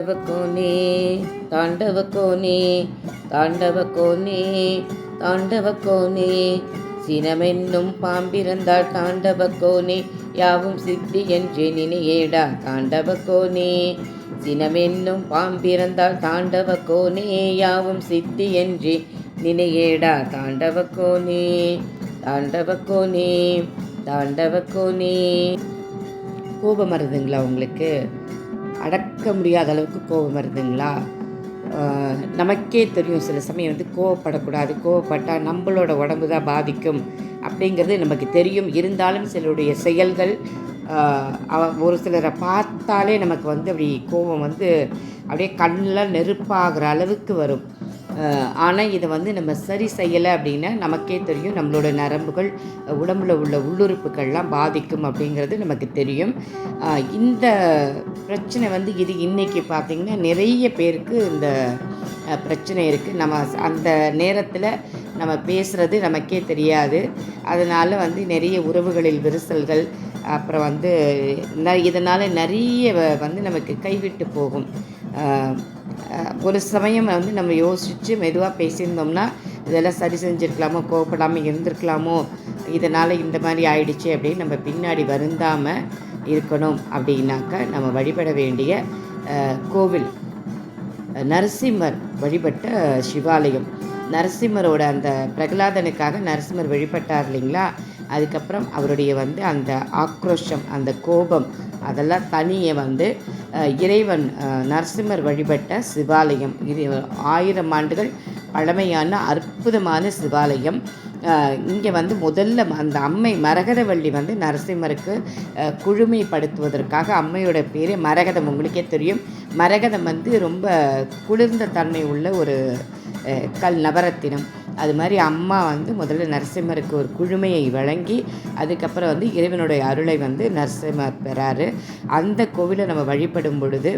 தாண்டவக்கோனே தாண்டவக்கோனே தாண்டவக்கோனே தாண்டவக்கோனே. சினமென்னும் பாம்பிறந்தாள் தாண்டவக்கோனே யாவும் சித்தி என்று நினையேடா தாண்டவக்கோனே. சினமென்னும் பாம்பிறந்தாள் தாண்டவக்கோனே யாவும் சித்தி என்று நினையேடா தாண்டவக்கோனே. தாண்டவக்கோனே தாண்டவக்கோனே. கோபம் வருதுங்களா உங்களுக்கு? அடக்க முடியாத அளவுக்கு கோபம் வருதுங்களா? நமக்கே தெரியும் சில சமயம் வந்து கோவப்படக்கூடாது கோவப்பட்டால் நம்மளோட உடம்பு தான் பாதிக்கும் அப்படிங்கிறது நமக்கு தெரியும். இருந்தாலும் சிலருடைய செயல்கள் அவ- ஒரு சிலரை பார்த்தாலே நமக்கு வந்து அப்படி கோபம் வந்து அப்படியே கண்ணில் நெருப்பாகிற அளவுக்கு வரும். ஆனால் இதை வந்து நம்ம சரி செய்யலை அப்படின்னா நமக்கே தெரியும் நம்மளோட நரம்புகள் உடம்புல உள்ள உள்ளுறுப்புகள்லாம் பாதிக்கும் அப்படிங்கிறது நமக்கு தெரியும். இந்த பிரச்சனை வந்து இது இன்றைக்கி பார்த்திங்கன்னா நிறைய பேருக்கு இந்த பிரச்சனை இருக்குது நம்ம அந்த நேரத்தில் நம்ம பேசுகிறது நமக்கே தெரியாது. அதனால் வந்து நிறைய உறவுகளில் விரிசல்கள் அப்புறம் வந்து ந- இதனால் நிறைய வந்து நமக்கு கைவிட்டு போகும். ஒரு சமயம் வந்து நம்ம யோசித்து மெதுவாக பேசியிருந்தோம்னா இதெல்லாம் சரி செஞ்சுருக்கலாமோ கோவப்படாமல் இருந்திருக்கலாமோ இதனால் இந்த மாதிரி ஆயிடுச்சு அப்படின்னு நம்ம பின்னாடி வருந்தாமல் இருக்கணும் அப்படின்னாக்கா நம்ம வழிபட வேண்டிய கோவில் நரசிம்மர் வழிபட்ட சிவாலயம். நரசிம்மரோட அந்த பிரகலாதனுக்காக நரசிம்மர் வழிபட்டார் இல்லைங்களா? அதுக்கப்புறம் அவருடைய வந்து அந்த ஆக்ரோஷம் அந்த கோபம் அதெல்லாம் தனியே வந்து இறைவன் நரசிம்மர் வழிபட்ட சிவாலயம். இது ஆயிரம் ஆண்டுகள் பழமையான அற்புதமான சிவாலயம். இங்கே வந்து முதல்ல அந்த அம்மை மரகதவள்ளி வந்து நரசிம்மருக்கு குழுமைப்படுத்துவதற்காக அம்மையோட பேர் மரகதம். உங்களுக்கே தெரியும். மரகதம் வந்து ரொம்ப குளிர்ந்த தன்மை உள்ள ஒரு கல் நவரத்தினம். அது மாதிரி அம்மா வந்து முதல்ல நரசிம்மருக்கு ஒரு குழுமையை வழங்கி அதுக்கப்புறம் வந்து இறைவனுடைய அருளை வந்து நரசிம்மர் பெறாரு. அந்த கோவிலை நம்ம வழிபடும் பொழுது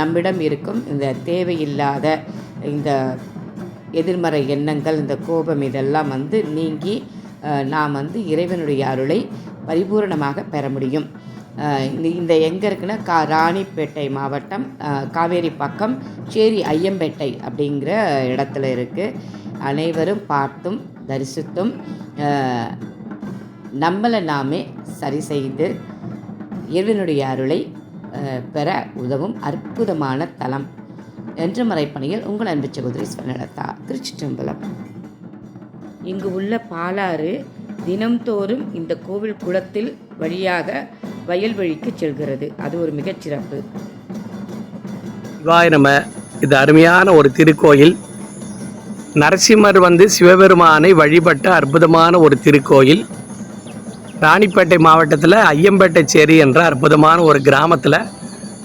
நம்மிடம் இருக்கும் இந்த தேவையில்லாத இந்த எதிர்மறை எண்ணங்கள் இந்த கோபம் இதெல்லாம் வந்து நீங்கி நாம் வந்து இறைவனுடைய அருளை பரிபூரணமாக பெற முடியும். இந்த இந்த எங்கே இருக்குன்னா கா ராணிப்பேட்டை மாவட்டம் காவேரி பக்கம் சேரி ஐயம்பேட்டை அப்படிங்கிற இடத்துல இருக்குது அனைவரும் பார்த்தும் தரிசித்தும் நம்மளை நாமே சரி செய்து இறைவனுடைய அருளை பெற உதவும் அற்புதமான தலம் என்று மறைப்பணியில் உங்கள் அன்பு சகோதரி ஸ்வர்ணலதா திருச்சிற்றம்பலம் இங்கு உள்ள பாலாறு தினம்தோறும் இந்த கோவில் குளத்தில் வழியாக வயல்வெளிக்கு செல்கிறது. அது ஒரு மிகச்சிறப்பு. சிவாய நம. இது அருமையான ஒரு திருக்கோயில். நரசிம்மர் வந்து சிவபெருமானை வழிபட்ட அற்புதமான ஒரு திருக்கோயில். ராணிப்பேட்டை மாவட்டத்தில் ஐயம்பேட்டை சேரி என்ற அற்புதமான ஒரு கிராமத்தில்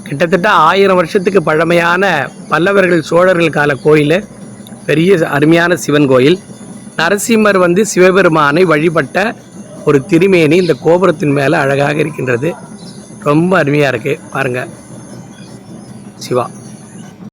கிட்டத்தட்ட ஆயிரம் வருஷத்துக்கு பழமையான பல்லவர்கள் சோழர்கள் கால கோயில். பெரிய அருமையான சிவன் கோயில். நரசிம்மர் வந்து சிவபெருமானை வழிபட்ட ஒரு திருமேனி இந்த கோபுரத்தின் மேலே அழகாக இருக்கின்றது. ரொம்ப அருமையாக இருக்குது பாருங்கள் சிவா.